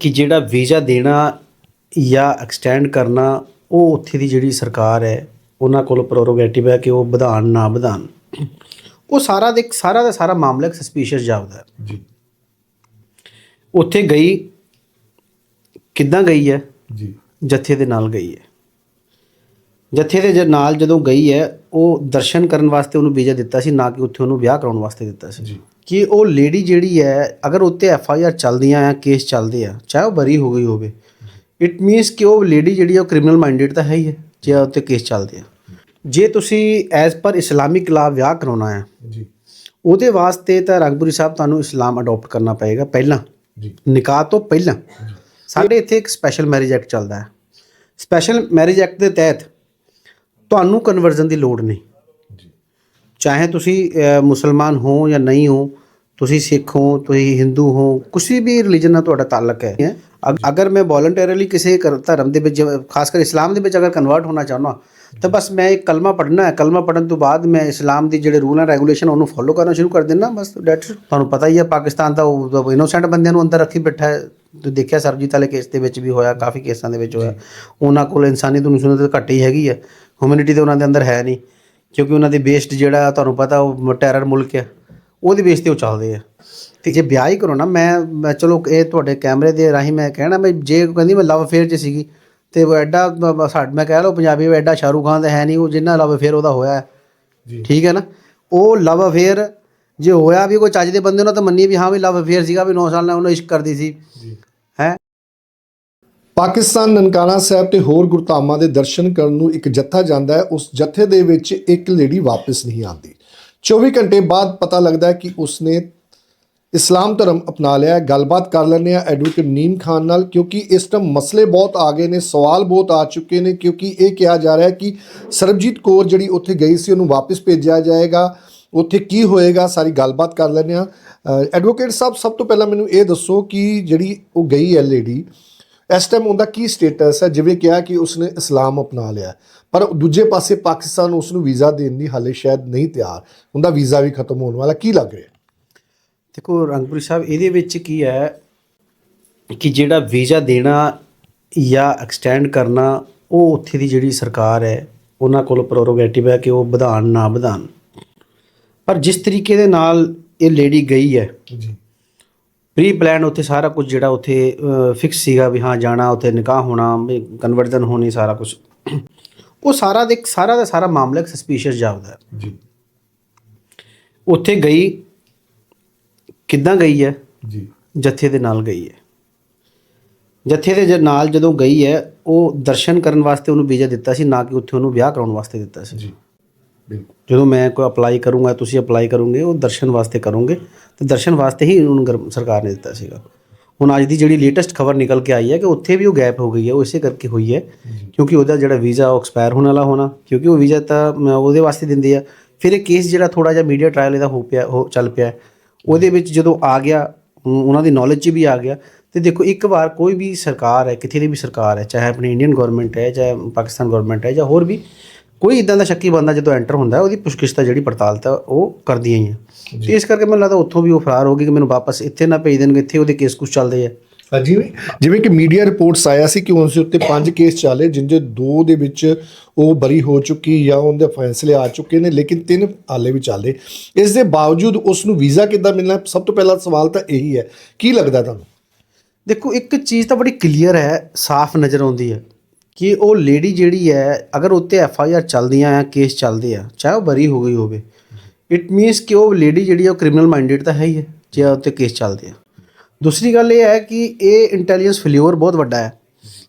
ਕਿ ਜਿਹੜਾ ਵੀਜ਼ਾ ਦੇਣਾ ਜਾਂ ਐਕਸਟੈਂਡ ਕਰਨਾ ਉਹ ਉੱਥੇ ਦੀ ਜਿਹੜੀ ਸਰਕਾਰ ਹੈ ਉਹਨਾਂ ਕੋਲ ਪ੍ਰੋਰੋਗੇਟਿਵ ਹੈ ਕਿ ਉਹ ਵਧਾਣ ਨਾ ਵਧਾਣ। ਉਹ ਸਾਰਾ ਦੇ ਸਾਰਾ ਦਾ ਸਾਰਾ ਮਾਮਲਾ ਸਸਪੀਸ਼ੀਅਸ ਜਾਪਦਾ ਹੈ। ਜੀ। ਉੱਥੇ ਗਈ ਕਿੱਦਾਂ ਗਈ ਹੈ? ਜੀ। ਜੱਥੇ ਦੇ ਨਾਲ ਗਈ ਹੈ। ਜੱਥੇ ਦੇ ਨਾਲ ਜਦੋਂ ਗਈ ਹੈ ਉਹ ਦਰਸ਼ਨ ਕਰਨ ਵਾਸਤੇ ਉਹਨੂੰ ਵੀਜ਼ਾ ਦਿੱਤਾ ਸੀ ਨਾ ਕਿ ਉੱਥੇ ਉਹਨੂੰ ਵਿਆਹ ਕਰਾਉਣ ਵਾਸਤੇ ਦਿੱਤਾ ਸੀ। ਜੀ। ਕਿ ਉਹ ਲੇਡੀ ਜਿਹੜੀ ਹੈ ਅਗਰ ਉੱਤੇ ਐਫ ਆਈ ਆਰ ਚੱਲਦੀਆਂ ਆ ਕੇਸ ਚੱਲਦੇ ਆ ਚਾਹੇ ਉਹ ਬਰੀ ਹੋ ਗਈ ਹੋਵੇ ਇਟ ਮੀਨਸ ਕਿ ਉਹ ਲੇਡੀ ਜਿਹੜੀ ਆ ਉਹ ਕ੍ਰਿਮੀਨਲ ਮਾਈਂਡਡ ਤਾਂ ਹੈ ਹੀ ਹੈ ਜੇ ਉੱਤੇ ਕੇਸ ਚੱਲਦੇ ਆ। ਜੇ ਤੁਸੀਂ ਐਜ਼ ਪਰ ਇਸਲਾਮਿਕ ਲਾ ਵਿਆਹ ਕਰਾਉਣਾ ਹੈ ਜੀ। ਉਹਦੇ ਵਾਸਤੇ ਤਾਂ ਰੰਗਪੁਰੀ ਸਾਹਿਬ ਤੁਹਾਨੂੰ ਇਸਲਾਮ ਅਡਾਪਟ ਕਰਨਾ ਪਏਗਾ ਪਹਿਲਾਂ। ਜੀ। ਨਿਕਾਹ ਤੋਂ ਪਹਿਲਾਂ। ਸਾਡੇ ਇੱਥੇ ਇੱਕ ਸਪੈਸ਼ਲ ਮੈਰਿਜ ਐਕਟ ਚੱਲਦਾ ਹੈ। ਸਪੈਸ਼ਲ ਮੈਰਿਜ ਐਕਟ ਦੇ ਤਹਿਤ ਤੁਹਾਨੂੰ ਕਨਵਰਜ਼ਨ ਦੀ ਲੋੜ ਨਹੀਂ। ਚਾਹੇ ਤੁਸੀਂ ਮੁਸਲਮਾਨ ਹੋ ਜਾਂ ਨਹੀਂ ਹੋ ਤੁਸੀਂ ਸਿੱਖ ਹੋ ਤੁਸੀਂ ਹਿੰਦੂ ਹੋ ਕਿਸੇ ਵੀ ਰਿਲੀਜਨ ਨਾਲ ਤੁਹਾਡਾ ਤਾਲੁਕ ਹੈ। ਅਗ- ਅਗਰ ਮੈਂ ਵੋਲੰਟਰੀਲੀ ਕਿਸੇ ਧਰਮ ਦੇ ਵਿੱਚ ਖਾਸ ਕਰ ਇਸਲਾਮ ਦੇ ਵਿੱਚ ਅਗਰ ਕਨਵਰਟ ਹੋਣਾ ਚਾਹੁੰਦਾ ਤਾਂ ਬਸ ਮੈਂ ਇੱਕ ਕਲਮਾ ਪੜ੍ਹਨਾ ਹੈ। ਕਲਮਾ ਪੜ੍ਹਨ ਤੋਂ ਬਾਅਦ ਮੈਂ ਇਸਲਾਮ ਦੀ ਜਿਹੜੇ ਰੂਲ ਐਂਡ ਰੈਗੂਲੇਸ਼ਨ ਉਹਨੂੰ ਫੋਲੋ ਕਰਨਾ ਸ਼ੁਰੂ ਕਰ ਦੇਣਾ ਬਸ ਦੈਟਸ ਤੁਹਾਨੂੰ ਪਤਾ ਹੀ ਹੈ ਪਾਕਿਸਤਾਨ ਤਾਂ ਉਹ ਇਨੋਸੈਂਟ ਬੰਦਿਆਂ ਨੂੰ ਅੰਦਰ ਰੱਖੀ ਬੈਠਾ ਹੈ। ਤੁਸੀਂ ਦੇਖਿਆ ਸਰਬਜੀਤ ਵਾਲੇ ਕੇਸ ਦੇ ਵਿੱਚ ਵੀ ਹੋਇਆ ਕਾਫੀ ਕੇਸਾਂ ਦੇ ਵਿੱਚ ਹੋਇਆ। ਉਹਨਾਂ ਕੋਲ ਇਨਸਾਨੀਅਤ ਨੂੰ ਸੁਣੋ ਤਾਂ ਘੱਟ ਹੀ ਹੈਗੀ ਹੈ। ਹਿਊਮੈਨਿਟੀ ਤੇ ਉਹਨਾਂ ਦੇ ਅੰਦਰ ਹੈ ਨਹੀਂ। ਕਿਉਂਕਿ ਉਹਨਾਂ ਦੇ ਬੇਸਡ ਜਿਹੜਾ ਤੁਹਾਨੂੰ ਪਤਾ ਉਹ ਟੈਰਰ ਮੁਲਕ ਹੈ ਉਹਦੇ ਬੇਸ ਤੇ ਉਹ ਚੱਲਦੇ ਆ। ਤੇ ਜੇ ਵਿਆਹ ਹੀ ਕਰੋ ਨਾ ਮੈਂ ਮੈਂ ਚਲੋ ਇਹ ਤੁਹਾਡੇ ਕੈਮਰੇ ਦੇ ਰਾਹੀਂ ਮੈਂ ਕਹਿਣਾ ਮੈਂ ਜੇ ਕਹਿੰਦੀ ਮੈਂ ਲਵ ਅਫੇਅਰ 'ਚ ਸੀਗੀ ਤੇ ਉਹ ਐਡਾ ਸਾਡ ਮੈਂ ਕਹਿ ਲਓ ਪੰਜਾਬੀ ਵਿੱਚ ਐਡਾ ਸ਼ਾਹਰੂਖ ਖਾਨ ਦਾ ਹੈ ਨਹੀਂ ਉਹ ਜਿੰਨਾ ਲਵ ਅਫੇਅਰ ਉਹਦਾ ਹੋਇਆ ਹੈ। ਜੀ। ਠੀਕ ਹੈ ਨਾ? ਉਹ ਲਵ ਅਫੇਅਰ ਜੇ ਹੋਇਆ ਵੀ ਕੋਈ ਚੱਜ ਦੇ ਬੰਦੇ ਨਾਲ ਤਾਂ ਮੰਨੀ ਵੀ ਹਾਂ ਵੀ ਲਵ ਅਫੇਅਰ ਸੀਗਾ ਵੀ 9 ਸਾਲ ਨਾਲ ਉਹਨੂੰ ਇਸ਼ਕ ਕਰਦੀ ਸੀ। ਜੀ। ਹੈ? ਪਾਕਿਸਤਾਨ ਨਨਕਾਣਾ ਸਾਹਿਬ ਤੇ ਹੋਰ ਗੁਰਧਾਮਾਂ ਦੇ ਦਰਸ਼ਨ ਕਰਨ ਨੂੰ ਇੱਕ ਜੱਥਾ ਜਾਂਦਾ ਹੈ, ਉਸ ਜੱਥੇ ਦੇ ਵਿੱਚ ਇੱਕ ਲੇਡੀ ਵਾਪਸ ਨਹੀਂ ਆਉਂਦੀ। 24 ਘੰਟੇ ਬਾਅਦ ਪਤਾ ਲੱਗਦਾ ਹੈ ਕਿ ਉਸਨੇ ਇਸਲਾਮ ਧਰਮ ਅਪਣਾ ਲਿਆ ਗੱਲਬਾਤ ਕਰ ਲੈਂਦੇ ਆ ਐਡਵੋਕੇਟ ਨੀਮ ਖਾਨ ਨਾਲ, ਕਿਉਂਕਿ ਇਸ ਟਾਈਮ ਮਸਲੇ ਬਹੁਤ ਆ ਗਏ ਨੇ, ਸਵਾਲ ਬਹੁਤ ਆ ਚੁੱਕੇ ਨੇ, ਕਿਉਂਕਿ ਇਹ ਕਿਹਾ ਜਾ ਰਿਹਾ ਹੈ ਕਿ ਸਰਬਜੀਤ ਕੌਰ ਜਿਹੜੀ ਉੱਥੇ ਗਈ ਸੀ, ਉਹਨੂੰ ਵਾਪਸ ਭੇਜਿਆ ਜਾਏਗਾ। ਉੱਥੇ ਕੀ ਹੋਏਗਾ, ਸਾਰੀ ਗੱਲਬਾਤ ਕਰ ਲੈਂਦੇ ਆ ਐਡਵੋਕੇਟ ਸਾਹਿਬ, ਸਭ ਤੋਂ ਪਹਿਲਾਂ ਮੈਨੂੰ ਇਹ ਦੱਸੋ ਕਿ ਜਿਹੜੀ ਉਹ ਗਈ ਹੈ ਲੇਡੀ ਇਸ ਟਾਈਮ ਉਹਦਾ ਕੀ ਸਟੇਟਸ ਹੈ? ਜਿਵੇਂ ਕਿਹਾ ਕਿ ਉਸਨੇ ਇਸਲਾਮ ਅਪਣਾ ਲਿਆ ਪਰ ਦੂਜੇ ਪਾਸੇ ਪਾਕਿਸਤਾਨ ਉਸ ਨੂੰ ਵੀਜ਼ਾ ਦੇਣ ਦੀ ਹਾਲੇ ਸ਼ਾਇਦ ਨਹੀਂ ਤਿਆਰ। ਉਹਦਾ ਵੀਜ਼ਾ ਵੀ ਖਤਮ ਹੋਣ ਵਾਲਾ ਕੀ ਲੱਗ ਰਿਹਾ? ਦੇਖੋ ਰੰਗਪੁਰੀ ਸਾਹਿਬ ਇਹਦੇ ਵਿੱਚ ਕੀ ਹੈ ਕਿ ਜਿਹੜਾ ਵੀਜ਼ਾ ਦੇਣਾ ਜਾਂ ਐਕਸਟੈਂਡ ਕਰਨਾ ਉਹ ਉੱਥੇ ਦੀ ਜਿਹੜੀ ਸਰਕਾਰ ਹੈ ਉਹਨਾਂ ਕੋਲ ਪ੍ਰੋਰੋਗੇਟਿਵ ਹੈ ਕਿ ਉਹ ਵਧਾਣ ਨਾ ਵਧਾਣ। ਪਰ ਜਿਸ ਤਰੀਕੇ ਦੇ ਨਾਲ ਇਹ ਲੇਡੀ ਗਈ ਹੈ ਜੀ। ਪ੍ਰੀ ਪਲਾਨ ਉੱਥੇ ਸਾਰਾ ਕੁਝ ਜਿਹੜਾ ਉੱਥੇ ਫਿਕਸ ਸੀਗਾ ਵੀ ਹਾਂ ਜਾਣਾ ਉੱਥੇ ਨਿਕਾਹ ਹੋਣਾ ਕਨਵਰਜਨ ਹੋਣੀ ਸਾਰਾ ਕੁਝ। ਉਹ ਸਾਰਾ ਦੇ ਸਾਰਾ ਦਾ ਸਾਰਾ ਮਾਮਲਾ ਇੱਕ ਸਸਪੀਸ਼ੀਅਸ ਜਾਪਦਾ ਹੈ। ਜੀ। ਉੱਥੇ ਗਈ ਕਿੱਦਾਂ ਗਈ ਹੈ? ਜੀ। ਜੱਥੇ ਦੇ ਨਾਲ ਗਈ ਹੈ। ਜੱਥੇ ਦੇ ਨਾਲ ਜਦੋਂ ਗਈ ਹੈ ਉਹ ਦਰਸ਼ਨ ਕਰਨ ਵਾਸਤੇ ਉਹਨੂੰ ਵੀਜ਼ਾ ਦਿੱਤਾ ਸੀ ਨਾ ਕਿ ਉੱਥੇ ਉਹਨੂੰ ਵਿਆਹ ਕਰਾਉਣ ਵਾਸਤੇ ਦਿੱਤਾ ਸੀ। ਜੀ। ਬਿਲਕੁਲ। ਜਦੋਂ ਮੈਂ ਕੋਈ ਅਪਲਾਈ ਕਰੂੰਗਾ ਤੁਸੀਂ ਅਪਲਾਈ ਕਰੋਗੇ ਉਹ ਦਰਸ਼ਨ ਵਾਸਤੇ ਕਰੋਗੇ। ਤੇ ਦਰਸ਼ਨ ਵਾਸਤੇ ਹੀ ਉਹਨੂੰ ਸਰਕਾਰ ਨੇ ਦਿੱਤਾ ਸੀਗਾ। ਹੁਣ ਅੱਜ ਦੀ ਜਿਹੜੀ ਲੇਟੈਸਟ ਖਬਰ ਨਿਕਲ ਕੇ ਆਈ ਹੈ ਕਿ ਉੱਥੇ ਵੀ ਉਹ ਗੈਪ ਹੋ ਗਈ ਹੈ ਉਹ ਇਸੇ ਕਰਕੇ ਹੋਈ ਹੈ। ਕਿਉਂਕਿ ਉਹਦਾ ਜਿਹੜਾ ਵੀਜ਼ਾ ਉਹ ਐਕਸਪਾਇਰ ਹੋਣ ਵਾਲਾ ਹੋਣਾ। ਕਿਉਂਕਿ ਉਹ ਵੀਜ਼ਾ ਤਾਂ ਉਹਦੇ ਵਾਸਤੇ ਦਿੰਦੇ ਆ। ਫਿਰ ਇਹ ਕੇਸ ਜਿਹੜਾ ਥੋੜਾ ਜਿਹਾ ਮੀਡੀਆ ਟ੍ਰਾਇਲ ਇਹਦਾ ਹੋ ਪਿਆ ਹੋ ਚੱਲ ਪਿਆ। ਉਹਦੇ ਵਿੱਚ ਜਦੋਂ ਆ ਗਿਆ ਉਹਨਾਂ ਦੀ ਨੌਲੇਜ 'ਚ ਵੀ ਆ ਗਿਆ। ਤੇ ਦੇਖੋ ਇੱਕ ਵਾਰ ਕੋਈ ਵੀ ਸਰਕਾਰ ਹੈ ਕਿਤੇ ਦੀ ਵੀ ਸਰਕਾਰ ਹੈ ਚਾਹੇ ਆਪਣੀ ਇੰਡੀਅਨ ਗਵਰਨਮੈਂਟ ਹੈ ਚਾਹੇ ਪਾਕਿਸਤਾਨ ਗਵਰਨਮੈਂਟ ਹੈ ਜਾਂ ਹੋਰ ਵੀ ਕੋਈ ਇਦਾਂ ਦਾ ਸ਼ੱਕੀ ਬੰਦਾ ਜਦੋਂ ਐਂਟਰ ਹੁੰਦਾ ਉਹਦੀ ਪੁੱਛਗਿੱਛ ਤਾਂ ਜਿਹੜੀ ਪੜਤਾਲ ਤਾਂ ਉਹ ਕਰਦੀਆਂ ਹੀ। ਆ ਤੇ ਇਸ ਕਰਕੇ ਮੈਨੂੰ ਲੱਗਦਾ ਉੱਥੋਂ ਵੀ ਉਹ ਫਰਾਰ ਹੋ ਗਈ ਕਿ ਮੈਨੂੰ ਵਾਪਸ ਇੱਥੇ ਨਾ ਭੇਜ ਦੇਣਗੇ ਇੱਥੇ ਉਹਦੇ ਕੇਸ ਕੁਝ ਚੱਲਦੇ ਆ। ਹਾਂ, ਜਿਵੇਂ ਜਿਵੇਂ ਕਿ ਮੀਡੀਆ ਰਿਪੋਰਟਸ ਆਇਆ ਸੀ ਕਿ ਉਸ ਦੇ ਉੱਤੇ ਪੰਜ ਕੇਸ ਚੱਲੇ ਜਿੰਦੇ ਦੋ ਦੇ ਵਿੱਚ ਉਹ ਬਰੀ ਹੋ ਚੁੱਕੀ ਜਾਂ ਉਹਦੇ ਫੈਸਲੇ ਆ ਚੁੱਕੇ ਨੇ ਲੇਕਿਨ ਤਿੰਨ ਹਾਲੇ ਵੀ ਚੱਲਦੇ ਇਸ ਦੇ ਬਾਵਜੂਦ ਉਸ ਨੂੰ ਵੀਜ਼ਾ ਕਿੱਦਾਂ ਮਿਲਣਾ ਸਭ ਤੋਂ ਪਹਿਲਾ ਸਵਾਲ ਤਾਂ ਇਹੀ ਹੈ। ਕੀ ਲੱਗਦਾ ਤੁਹਾਨੂੰ? ਦੇਖੋ ਇੱਕ ਚੀਜ਼ ਤਾਂ ਬੜੀ ਕਲੀਅਰ ਹੈ ਸਾਫ਼ ਨਜ਼ਰ ਆਉਂਦੀ ਹੈ। ਕਿ ਉਹ ਲੇਡੀ ਜਿਹੜੀ ਹੈ ਅਗਰ ਉੱਤੇ ਐਫ ਆਈ ਆਰ ਚੱਲਦੀਆਂ ਆ ਕੇਸ ਚੱਲਦੇ ਆ ਚਾਹੇ ਉਹ ਬਰੀ ਹੋ ਗਈ ਹੋਵੇ ਇਟ ਮੀਨਸ ਕਿ ਉਹ ਲੇਡੀ ਜਿਹੜੀ ਆ ਉਹ ਕ੍ਰਿਮੀਨਲ ਮਾਈਂਡਡ ਤਾਂ ਹੈ ਹੀ ਹੈ ਜੇ ਉੱਤੇ ਕੇਸ ਚੱਲਦੇ ਆ ਦੂਸਰੀ ਗੱਲ ਇਹ ਹੈ ਕਿ ਇਹ ਇੰਟੈਲੀਜੈਂਸ ਫੇਲਿਓਰ ਬਹੁਤ ਵੱਡਾ ਹੈ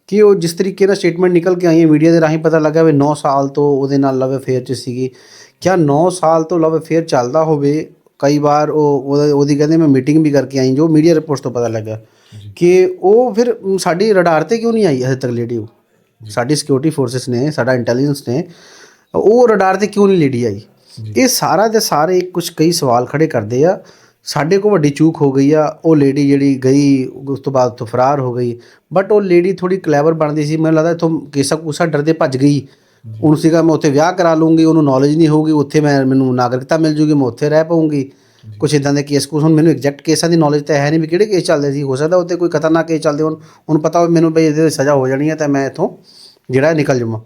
ਕਿ ਉਹ ਜਿਸ ਤਰੀਕੇ ਨਾਲ ਸਟੇਟਮੈਂਟ ਨਿਕਲ ਕੇ ਆਈ ਹੈ ਮੀਡੀਆ ਦੇ ਰਾਹੀਂ ਪਤਾ ਲੱਗਾ ਵੀ 9 ਸਾਲ ਤੋਂ ਉਹਦੇ ਨਾਲ ਲਵ ਅਫੇਅਰ 'ਚ ਸੀਗੀ ਕਿਆ 9 ਸਾਲ ਤੋਂ ਲਵ ਅਫੇਅਰ ਚੱਲਦਾ ਹੋਵੇ ਕਈ ਵਾਰ ਉਹ ਉਹਦਾ- ਉਹਦੀ ਕਹਿੰਦੇ ਮੈਂ ਮੀਟਿੰਗ ਵੀ ਕਰਕੇ ਆਈ ਜੋ ਮੀਡੀਆ ਰਿਪੋਰਟਸ ਤੋਂ ਪਤਾ ਲੱਗਾ ਕਿ ਉਹ ਫਿਰ ਮ, ਸਾਡੀ ਰਡਾਰ ਤੇ ਕਿਉਂ ਨਹੀਂ ਆਈ ਹਜੇ ਤੱਕ ਲੇਡੀ ਉਹ ਸਾਡੀ ਸਿਕਿਉਰਿਟੀ ਫੋਰਸਸ ਨੇ ਸਾਡਾ ਇੰਟੈਲੀਜੈਂਸ ਨੇ ਉਹ ਰਡਾਰ ਤੇ ਕਿਉਂ ਨਹੀਂ ਲੇਡੀ ਆਈ? ਇਹ ਸਾਰਾ ਦੇ ਸਾਰੇ ਕੁਝ ਕਈ ਸਵਾਲ ਖੜੇ ਕਰਦੇ ਆ। ਸਾਡੇ ਕੋਲ ਵੱਡੀ ਚੂਕ ਹੋ ਗਈ ਆ ਉਹ ਲੇਡੀ ਜਿਹੜੀ ਗਈ ਉਸ ਤੋਂ ਬਾਅਦ ਤੋਂ ਫਰਾਰ ਹੋ ਗਈ। ਬਟ ਉਹ ਲੇਡੀ ਥੋੜੀ ਕਲੇਵਰ ਬਣਦੀ ਸੀ ਮੈਨੂੰ ਲੱਗਦਾ ਇਥੋਂ ਕੇਸਾ ਕੂਸਾ ਡਰਦੇ ਭੱਜ ਗਈ। ਉਹਨੂੰ ਸੀਗਾ ਮੈਂ ਉੱਥੇ ਵਿਆਹ ਕਰਾ ਲੂੰਗੀ ਉਹਨੂੰ ਨੌਲੇਜ ਨਹੀਂ ਹੋਊਗੀ ਉੱਥੇ ਮੈਂ ਮੈਨੂੰ ਨਾਗਰਿਕਤਾ ਮਿਲ ਜੂਗੀ ਮੈਂ ਉੱਥੇ ਰਹਿ ਪਾਉਂਗੀ ਕੁਝ ਇਦਾਂ ਦੇ ਕੇਸ ਕੁਛ ਹੁਣ ਮੈਨੂੰ ਐਗਜ਼ੈਕਟ ਕੇਸਾਂ ਦੀ ਨੌਲੇਜ ਤਾਂ ਹੈ ਨਹੀਂ ਵੀ ਕਿਹੜੇ ਕੇਸ ਚੱਲਦੇ ਸੀ। ਹੋ ਸਕਦਾ ਉੱਤੇ ਕੋਈ ਖਤਰਨਾਕ ਕੇਸ ਚੱਲਦੇ ਹੋਣ। ਹੁਣ ਪਤਾ ਹੋਵੇ ਮੈਨੂੰ ਬਈ ਇਹਦੇ ਸਜ਼ਾ ਹੋ ਜਾਣੀ ਹੈ ਤਾਂ ਮੈਂ ਇੱਥੋਂ ਜਿਹੜਾ ਨਿਕਲ ਜਾਵਾਂ